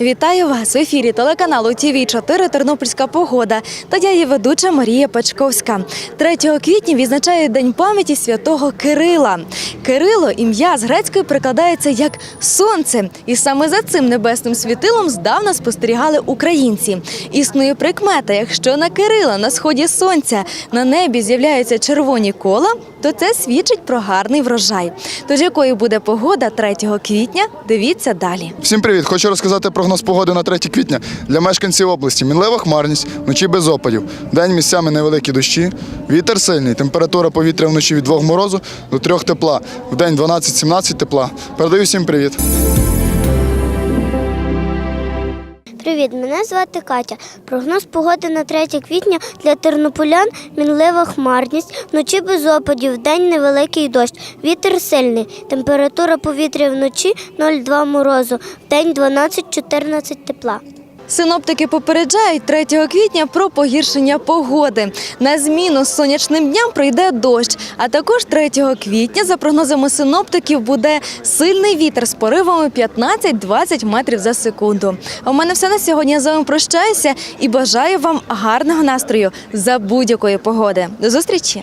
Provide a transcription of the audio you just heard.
Вітаю вас в ефірі телеканалу ТВ 4 Тернопільська погода та я її ведуча Марія Пачковська. 3 квітня відзначає День пам'яті святого Кирила. Кирило ім'я з грецької перекладається як сонце, і саме за цим небесним світилом здавна спостерігали українці. Існує прикмета, якщо на Кирила на сході сонця на небі з'являються червоні кола, то це свідчить про гарний врожай. Тож якою буде погода 3 квітня? Дивіться далі. Всім привіт! Хочу розказати прогноз погоди на 3 квітня для мешканців області. Мінлива хмарність, вночі без опадів. День місцями невеликі дощі. Вітер сильний. Температура повітря вночі від 2 морозу до 3 тепла. В день 12-17 тепла. Передаю всім привіт. Привіт, мене звати Катя. Прогноз погоди на 3 квітня для тернополян мінлива хмарність, вночі без опадів, день невеликий дощ, вітер сильний, температура повітря вночі 0,2 морозу, в день 12-14 тепла. Синоптики попереджають 3 квітня про погіршення погоди. На зміну сонячним дням прийде дощ. А також 3 квітня, за прогнозами синоптиків, буде сильний вітер з поривами 15-20 метрів за секунду. У мене все на сьогодні. Я з вами прощаюся і бажаю вам гарного настрою за будь-якої погоди. До зустрічі!